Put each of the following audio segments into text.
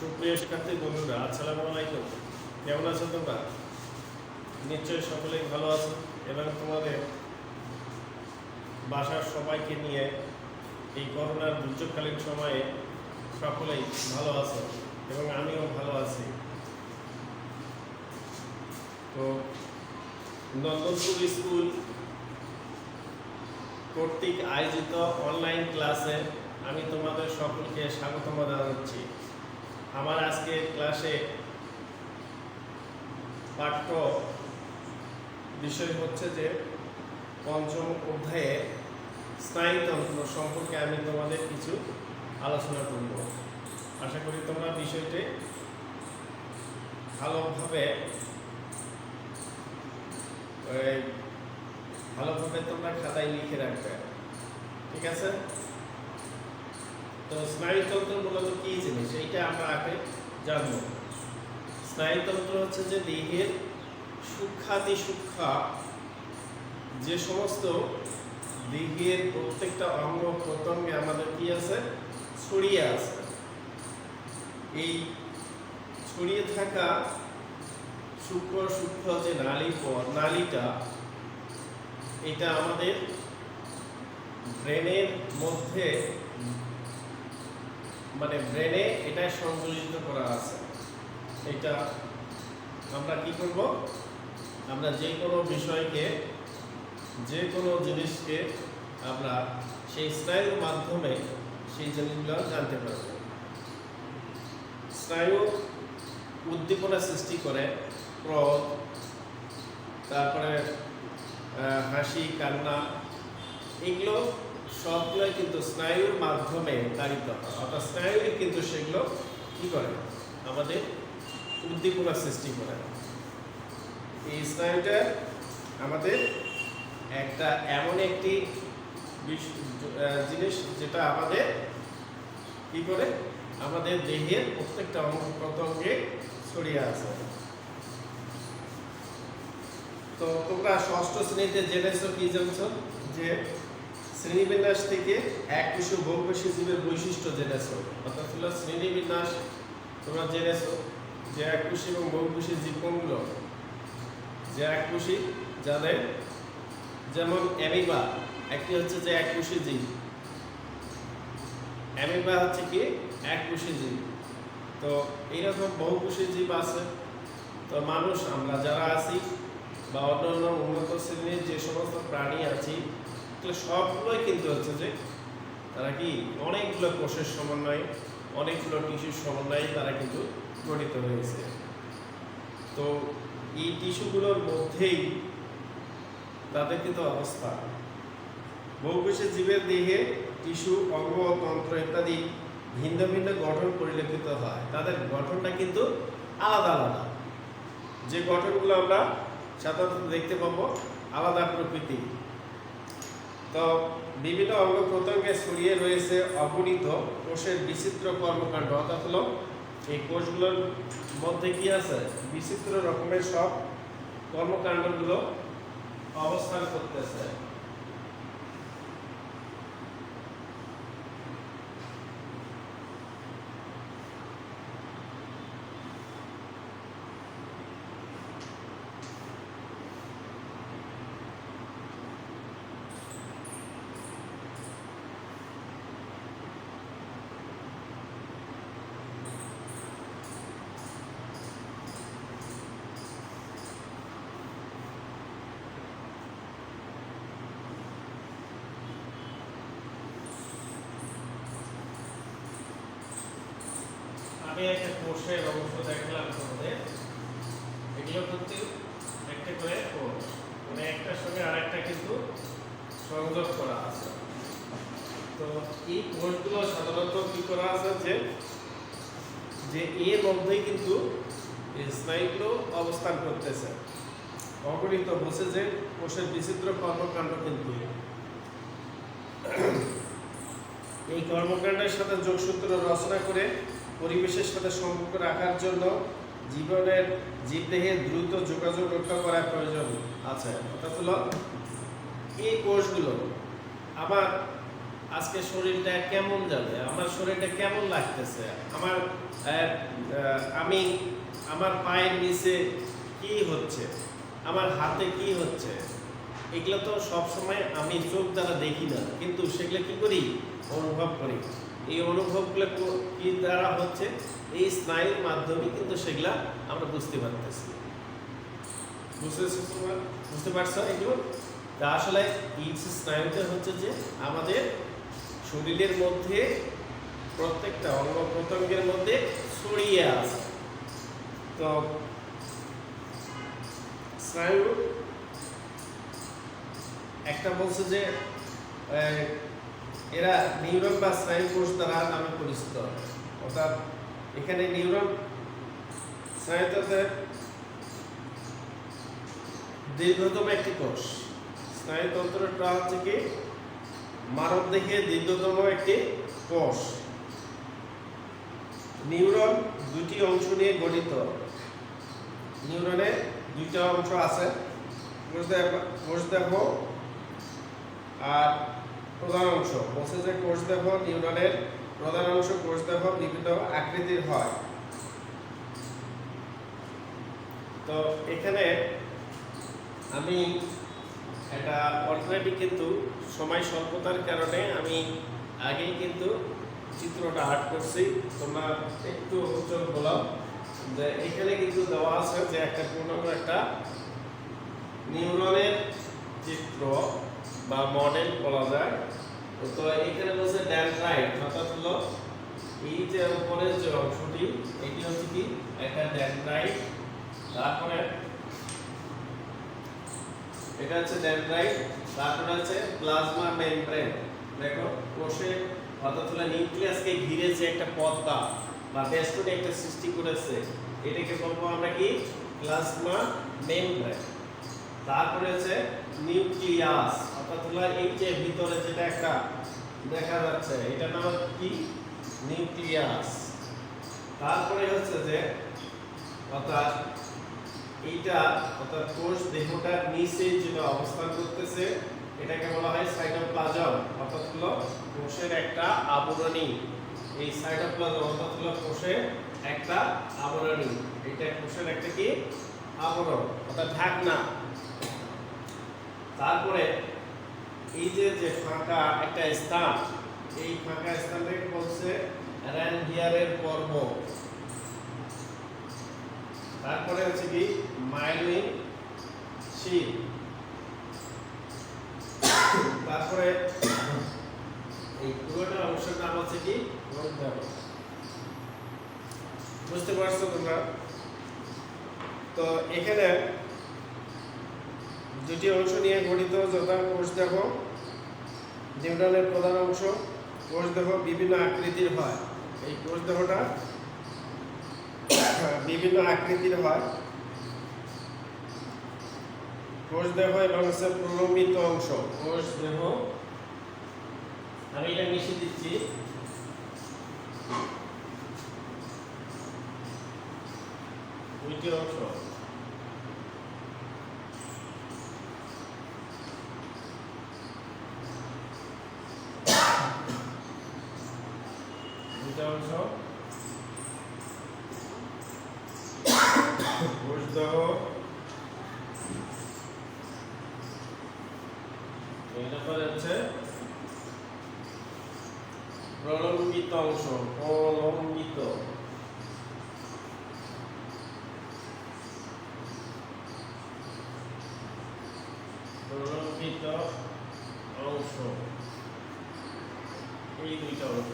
সুপ্রিয় শিক্ষার্থী, বন্ধুরা, আসসালামু আলাইকুম। কেমন আছো তোমরা? নিশ্চয়ই সকলেই ভালো আছো এবং তোমাদের বাসার সবাইকে নিয়ে এই করোনার দুর্যোগকালীন সময়ে সকলেই ভালো আছো এবং আমিও ভালো আছি। তো নন্দনপুর স্কুল কর্তৃক আয়োজিত অনলাইন ক্লাসে আমি তোমাদের সকলকে স্বাগতম জানাচ্ছি। আমার আজকে ক্লাসে পাঠ্য বিষয় হচ্ছে যে পঞ্চম অধ্যায়ে স্নায়ুতন্ত্র সম্পর্কে আমি তোমাদের কিছু আলোচনা করব। আশা করি তোমরা বিষয়টি ভালোভাবে ভালোভাবে তোমরা খাতায় লিখে রাখবে। ঠিক আছে? তো স্নায়ুতন্ত্র মূলত কি জিনিস? এইটা আমরা আগে জানব। স্নায়ুতন্ত্র হচ্ছে যে দেহের সূক্ষাতি সূক্ষ্ম, যে সমস্ত দেহের প্রত্যেকটা অঙ্গ প্রত্যঙ্গে আমাদের কি আছে? ছড়িয়ে আছে। এই ছড়িয়ে থাকা সূক্ষ্ম সূক্ষ্ম যে নালী নালীটা, এটা আমাদের ব্রেনের মধ্যে মানে ব্রেনে এটা সংযোজিত করা আছে। এটা আমরা কি করব? আমরা যে কোনো বিষয়কে, যে কোনো জিনিসকে আমরা সেই স্নায়ুর মাধ্যমে সেই জিনিসগুলো জানতে পারব। স্নায়ু উদ্দীপনা সৃষ্টি করে, ক্রোধ, তারপরে হাসি, কান্না, এগুলো সবগুলোই কিন্তু স্নায়ুর মাধ্যমে তাড়িত অর্থাৎ স্নায়ুই কিন্তু সেগুলো কি করে? আমাদের উদ্দীপনা সৃষ্টি করে। এই স্নায়ুটা আমাদের একটা এমন একটি জিনিস যেটা আমাদের কি করে? আমাদের দেহের প্রত্যেকটা অঙ্গ প্রত্যঙ্গে ছড়িয়ে আছে। তো তোমরা ষষ্ঠ শ্রেণীতে জেনেছো, কি জানছো? যে শ্রেণীবিন্যাস থেকে এক কোষীয় বহুকোষী জীবের বৈশিষ্ট্য জেনেছো। অর্থাৎ হলো শ্রেণীবিন্যাস, তোমরা জেনেছো যে এক কোষী এবং বহুকোষী জীব কোনগুলো যে এক কোষী যাদের যেমন অ্যামিবা, একটি হচ্ছে যে এক কোষী জীব অ্যামিবা হচ্ছে কি? এক কোষী জীব তো এইরকম বহুকোষী জীব আছে। তো মানুষ, আমরা যারা আছি বা অন্যান্য উন্নত শ্রেণির যে সমস্ত প্রাণী আছি এগুলো সবগুলোই কিন্তু হচ্ছে যে তারা কি অনেকগুলো কোষের সমন্বয়ে, অনেকগুলো টিস্যুর সমন্বয়ে তারা কিন্তু গঠিত হয়েছে। তো এই টিস্যুগুলোর মধ্যেই তাদের কিন্তু অবস্থা। বহুকোষী জীবের দেহে টিস্যু, অঙ্গ, তন্ত্র ইত্যাদি ভিন্ন ভিন্ন গঠন পরিলক্ষিত হয়। তাদের গঠনটা কিন্তু আলাদা আলাদা। যে গঠনগুলো আমরা সাধারণত দেখতে পাবো, আলাদা প্রকৃতি তো বিভিন্ন অঙ্গ প্রত্যঙ্গে ছড়িয়ে রয়েছে অগণিত কোষের বিচিত্র কর্মকাণ্ড। অর্থাৎ হলো, এই কোষগুলোর মধ্যে কি আছে? বিচিত্র রকমের সব কর্মকাণ্ডগুলো অবস্থান করতেছে। আমি একটা কোষের অংশ দেখালাম তোমাদের, এগুলো কিন্তু একটা করে কোষ মানে একটার সঙ্গে আরেকটা কিন্তু সংযোগ করা আছে। তো এই কোষগুলো সাধারণত কি করা আছে যে যে এর মধ্যেই কিন্তু স্নায়ুগুলো অবস্থান করতেছে। অগণিত বসে যে কোষের বিচিত্র কর্মকাণ্ড কিন্তু এই কর্মকাণ্ডের সাথে যোগসূত্র রচনা করে পরিবেশের সাথে সম্পর্ক রাখার জন্য জীবনের জীবদেহে দ্রুত যোগাযোগ রক্ষা করার প্রয়োজন আছে। অর্থাৎ হলো, এই কোষগুলো আবার আজকে শরীরটা কেমন যাবে? আমার শরীরটা কেমন লাগতেছে? আমার আমি আমার পায়ের নিচে কি হচ্ছে? আমার হাতে কি হচ্ছে? এগুলো তো সবসময় আমি চোখ দ্বারা দেখি না, কিন্তু সেগুলো কি করি? অনুভব করি। এই অনুভবগুলো কি দ্বারা হচ্ছে? এই স্নায়ুর মাধ্যমে কিন্তু সেগুলা আমরা বুঝতে পারতেছি। বুঝতে? বুঝতে পারছ এগুলো? তা আসলে যে স্নায়ুটা হচ্ছে যে আমাদের শরীরের মধ্যে প্রত্যেকটা অঙ্গ প্রত্যঙ্গের মধ্যে ছড়িয়ে আছে। তো স্নায়ু একটা বলছে যে এরা নিউরন বা স্নায়ু কোষ দ্বারা নামে পরিচিত। অর্থাৎ এখানে নিউরন স্নায়ুতে দীর্ঘতম একটি কোষ। স্নায়ুতন্ত্রটা হচ্ছে কি? মানব দেখে দীর্ঘতম একটি কোষ। নিউরন দুটি অংশ নিয়ে গঠিত। নিউরনের দুইটা অংশ আছে। কোষ দেহ আর প্রধান অংশ। কোষ দেহ নিউরনের প্রধান অংশ কোষ দেহ বিভিন্ন আকৃতির হয়। তো এখানে আমি এটা অলরেডি কিন্তু সময় স্বল্পতার কারণে আমি আগেই কিন্তু চিত্রটা আর্ট করছি। তোমরা একটু উজ্জ্বল বললাম যে এখানে কিন্তু দেওয়া আছে যে একটা পূর্ণাঙ্গ একটা নিউরনের চিত্র। বা মডেল বলা যায়। তো এখানে বলছে ড্যান্ড্রাইট অর্থাৎ হলো এই যে উপরের যে অংশটি, এটি হচ্ছে কি? একটা ড্যান্ড্রাইট তারপরে এটা হচ্ছে ডেনড্রাইট তারপরে আছে প্লাজমা মেমব্রেন দেখো, কোষে, অর্থাৎ হলো নিউক্লিয়াসকে ঘিরে যে একটা পর্দা বা বেষ্টনী একটা সৃষ্টি করেছে, এটাকে বলব আমরা কি? প্লাজমা মেমব্রেন তারপরে আছে নিউক্লিয়াস অর্থাৎ এই যে ভিতরে যেটা একটা দেখা যাচ্ছে এটা নাম কি? নিউক্লিয়াস। তারপরে হচ্ছে যে, অর্থাৎ এইটা, অর্থাৎ কোষ দেহটার নিচে যেটা অবস্থান করতেছে, এটাকে বলা হয় সাইটোপ্লাজম, অর্থাৎ হলো কোষের একটা আবরণী। এই সাইটোপ্লাজম, অর্থাৎ হলো কোষের একটা আবরণী। এটা কোষের একটা কি? আবরণ, অর্থাৎ ঢাকনা। তারপরে এই যে যে ফাঁকা একটা স্থান, এই ফাঁকা স্থানটাকে বলছে র্যানভিয়ারের পর্ব তারপরে হচ্ছে কি মাইলিন শিট তারপরে এই পুরোটা অংশের নাম হচ্ছে কি বুঝতে পারছ তোমরা? তো এখানে দুটি অংশ নিয়ে গঠিত যথা কোষ দেহ নিউরনের প্রধান অংশ, কোষ দেহ বিভিন্ন আকৃতির হয়। এই কোষ দেহটা বিভিন্ন আকৃতির হয়। কোষ দেহ এবং হচ্ছে প্রলম্বিত অংশ। কোষ দেহ, আমি এটা মিশিয়ে দিচ্ছি। দুইটি অংশ। অংশ কোষ এরপরে হচ্ছে প্রলম্বিত অংশ প্রলম্বিত অংশ এই দুইটা অংশ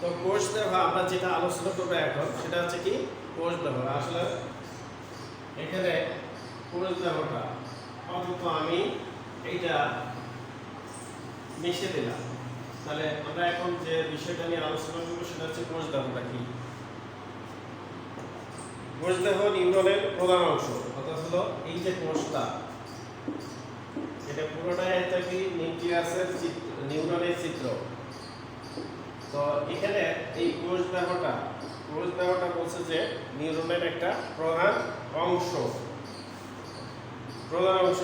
তো কোষ দেহ আমরা যেটা আলোচনা করব এখন, সেটা হচ্ছে কি কোষ দেহ আসলে এখানে কোষ দেহটা অন্তত আমি এইটা মিশে দিলাম। তাহলে আমরা এখন যে বিষয়টা নিয়ে আলোচনা করব, সেটা হচ্ছে কোষ দেহটা কি? কোষ দেহ নিউরনের প্রধান অংশ, অর্থাৎ হলো এই যে কোষটা, এটা পুরোটাই একটা কি নিউক্লিয়াসের চিত্র, নিউরনের চিত্র। তো এখানে এই কোষ দেহটা কোষ দেহটা বলছে যে নিউরনের একটা প্রধান অংশ। প্রধান অংশ।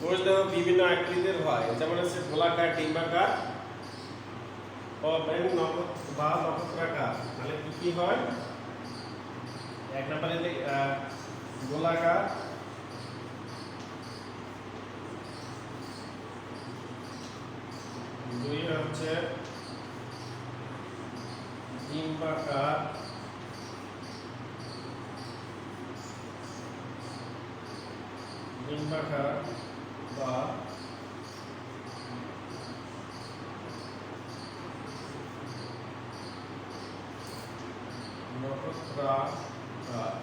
কোষ দেহ বিভিন্ন আকৃতির হয়, যেমন হচ্ছে গোলাকার, ডিম্বাকার ও নক্ষত্র বা নক্ষত্রাকার। তাহলে কি কি হয়? এক নম্বরে গোলাকার দুই হচ্ছে ডিম্বাকার ডিম্বাকার বা নক্ষত্রাকার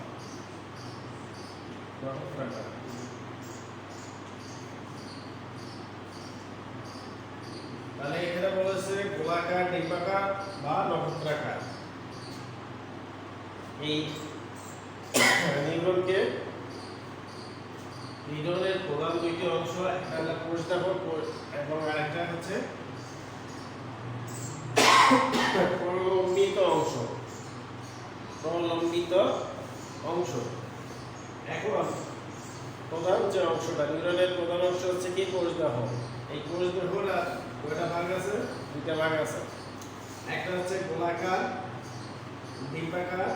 নক্ষত্রাকার তাহলে এখানে বলেছে গোলাকার ডিম্বাকার বা নক্ষত্রাকার। এই নিউরনকে, নিউরনের প্রধান দুইটি অংশ, একটা হলো কোষদেহ এবং আরেকটা হচ্ছে প্রলম্বিত অংশ। প্রলম্বিত অংশ। এখন প্রধান যে অংশটা, নিউরনের প্রধান অংশ হচ্ছে কি কোষদেহ? এই কোষদেহটা কয়টা ভাগ আছে। দুইটা ভাগ আছে। একটা হচ্ছে গোলাকার ডিম্বাকার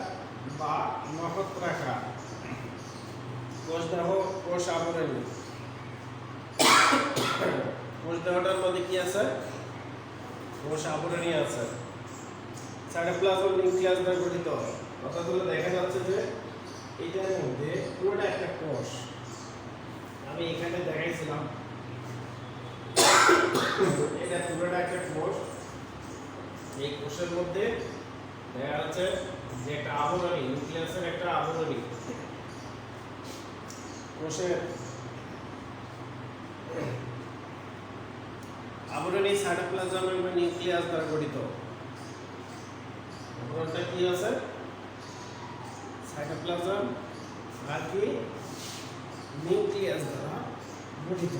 বা নক্ষত্রাকার কোষদেহ কোষ আবরণী। কোষদেহটার মধ্যে কি আছে? কোষ আবরণী আছে। সাইটোপ্লাজম নিউক্লিয়াস দ্বারা গঠিত। অর্থাৎ দেখা যাচ্ছে যে এটার মধ্যে পুরোটা একটা কোষ। আমি এখানে দেখাইছিলাম। এটা পুরোটা একটা কোষ এই কোষের মধ্যে দেখা যাচ্ছে যে একটা আবরণী, নিউক্লিয়াসের একটা আবরণী। কোষের আবরণী সাইটোপ্লাজম এবং নিউক্লিয়াস দ্বারা গঠিত। আবরণটা কি আছে? সাইটোপ্লাজম আর কি নিউক্লিয়াস দ্বারা গঠিত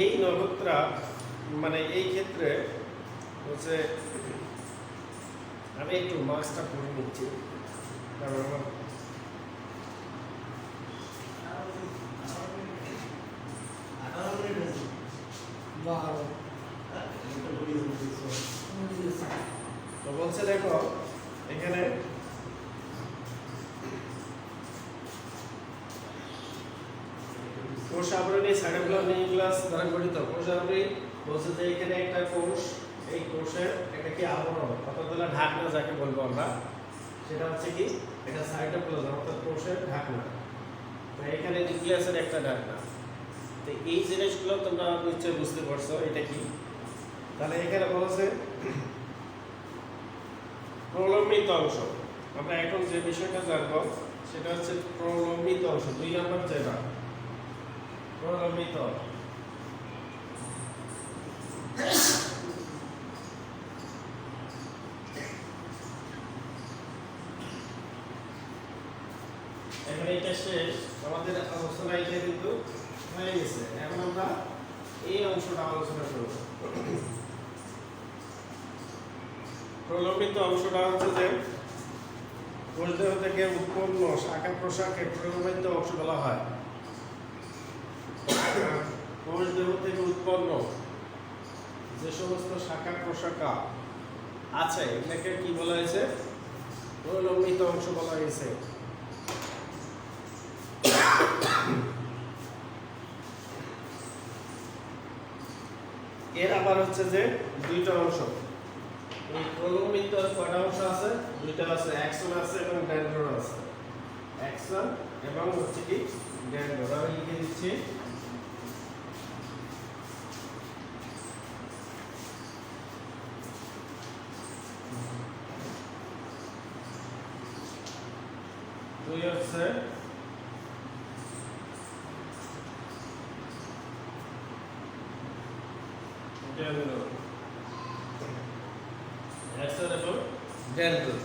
এই নক্ষত্রা মানে এই ক্ষেত্রে হচ্ছে আমি একটু মাস্কটা পরে নিচ্ছি কারণ আমার তো বলছে দেখো এখানে কোষ আবরণী সাইটোপ্লাজম নিউক্লিয়াস দ্বারা গঠিত। কোষ বলছে যে এখানে একটা কোষ, এই কোষের একটা কি আবরণ, অর্থাৎ হলো ঢাকনা যাকে বলব আমরা, সেটা হচ্ছে কি? এটা সাইটোপ্লাজম অর্থাৎ কোষের ঢাকনা। তো এখানে নিউক্লিয়াসের একটা ঢাকনা। তো এই জিনিসগুলো তোমরা নিশ্চয়ই বুঝতে পারছ, এটা কি? তাহলে এখানে বলছে, প্রলম্বিত অংশ। আমরা এখন যে বিষয়টা জানব, সেটা হচ্ছে প্রলম্বিত অংশ, দুই নম্বর যেটা প্রলম্বিত এখন এটা শেষ। আমাদের আলোচনা এটা কিন্তু হয়ে গেছে। এখন আমরা এই অংশটা আলোচনা করব। প্রলম্বিত অংশটা হচ্ছে যে কোষদেহ থেকে উৎপন্ন শাখা প্রশাখে প্রলম্বিত অংশ বলা হয়। কোষদেহ থেকে উৎপন্ন যে সমস্ত শাখা প্রশাখা আছে এটাকে কি বলা হয়েছে? প্রলম্বিত অংশ বলা হয়েছে। এর আবার হচ্ছে যে দুইটা অংশ। এই প্রলম্বিত কয়টা অংশ আছে? দুইটা আছে অ্যাকশন আছে এবং ড্যান্ড্রন আছে। অ্যাকশন এবং হচ্ছে কি? ড্যান্ড্রন আমি লিখে দিচ্ছি। দুই হচ্ছে এবং ড্যান্ড্রন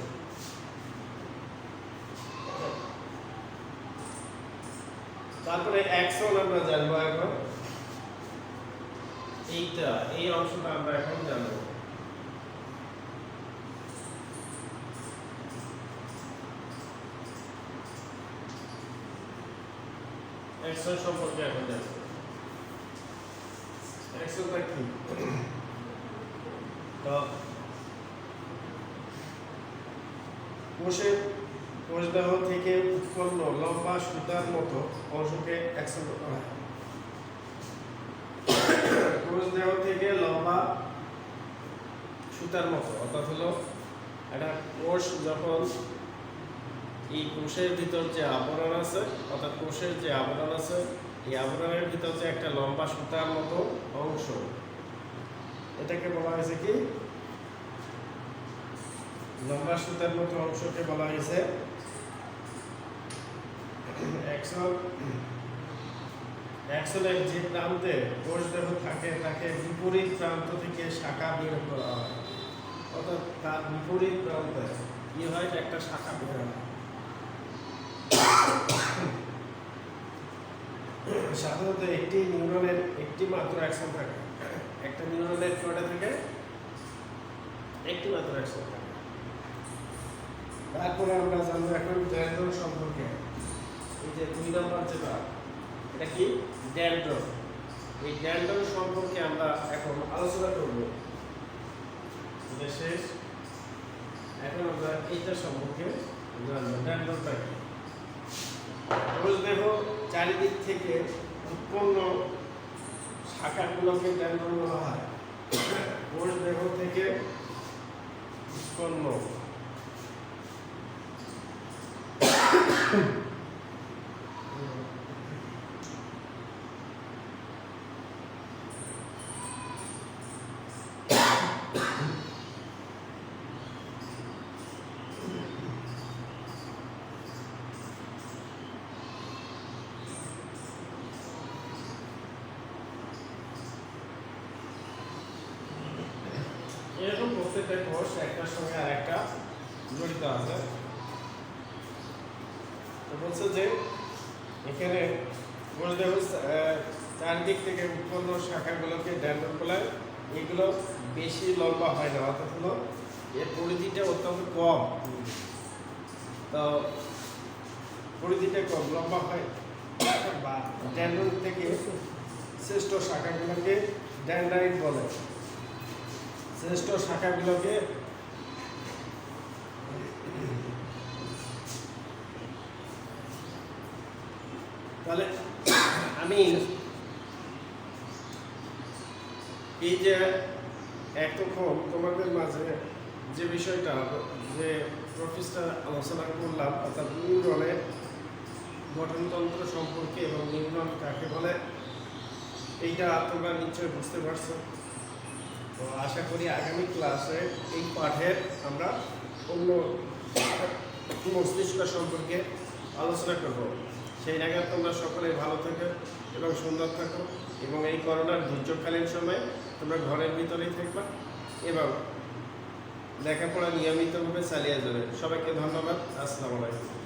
তারপরে অ্যাকশন আমরা জানব এখন। এইটা এই অংশটা আমরা এখন জানব অ্যাকশন সম্পর্কে এখন জানব। অ্যাকশনটা কি? কোষের কোষদেহ থেকে উৎপন্ন লম্বা সুতার মতো অংশকে অ্যাকশন বলা হয়। কোষদেহ থেকে লম্বা সুতার মতো, অর্থাৎ হলো একটা কোষ যখন এই কোষের ভিতর যে আবরণ আছে, অর্থাৎ কোষের যে আবরণ আছে, এই আবরণের ভিতর যে একটা লম্বা সুতার মতো অংশ, এটাকে বলা হয়েছে কি? লম্বা সুতার মতো অংশকে বলা হয়েছে অ্যাক্সন অ্যাক্সনের যে প্রান্তে কোষ দেহ থাকে, তাকে বিপরীত প্রান্ত থেকে শাখা বের করা হয়। অর্থাৎ তার বিপরীত প্রান্তে কি হয়? একটা শাখা বের হয়। সাধারণত একটি নিউরনের একটি মাত্র অ্যাকশন থাকে। একটা নিউরনের কয়টা থাকে একটি মাত্র অ্যাকশন থাকে। তারপরে আমরা জানব এখন ড্যান্ড্রন সম্পর্কে। এই যে দুই নম্বর যেটা, এটা কি? ড্যান্ড্রন। এই ড্যান্ড্রন সম্পর্কে আমরা এখন আলোচনা করব। শেষ। এখন আমরা এইটা সম্পর্কে জানব। ড্যান্ড্রনটা কি? কোষ দেহ চারিদিক থেকে উৎপন্ন শাখাগুলোকে যেন বলা হয়? কোষ দেহ থেকে উৎপন্ন এরকম প্রত্যেকটা সঙ্গে আরেকটা জড়িত আছে। বলছে যে এখানে আহ, চারদিক থেকে উৎপন্ন শাখাগুলোকে ড্যান্ড্রন বলে এগুলো বেশি লম্বা হয় না অর্থাৎ হলো এর পরিধিটা অত্যন্ত কম। তো পরিধিটা কম লম্বা হয়। বা ড্যান্ড্রন থেকে শ্রেষ্ঠ শাখাগুলোকে ড্যান্ড্রাইট বলে। শ্রেষ্ঠ শাখাগুলোকে তাহলে আমি এই যে এতক্ষণ তোমাদের মাঝে যে বিষয়টা, যে প্রফেসটা আলোচনা করলাম, অর্থাৎ নিউরনের গঠনতন্ত্র সম্পর্কে এবং নিউরন কাকে বলে, এইটা তোমরা নিশ্চয়ই বুঝতে পারছ। তো আশা করি আগামী ক্লাসে এই পাঠের আমরা অন্য মস্তিষ্ক সম্পর্কে আলোচনা করব। সেই নাগাদ তোমরা সকলে ভালো থাকো এবং সুন্দর থাকো এবং এই করোনার দুর্যোগকালীন সময়ে তোমরা ঘরের ভিতরেই থাকবা এবং লেখাপড়া নিয়মিতভাবে চালিয়ে যাবে। সবাইকে ধন্যবাদ। আসসালামু আলাইকুম।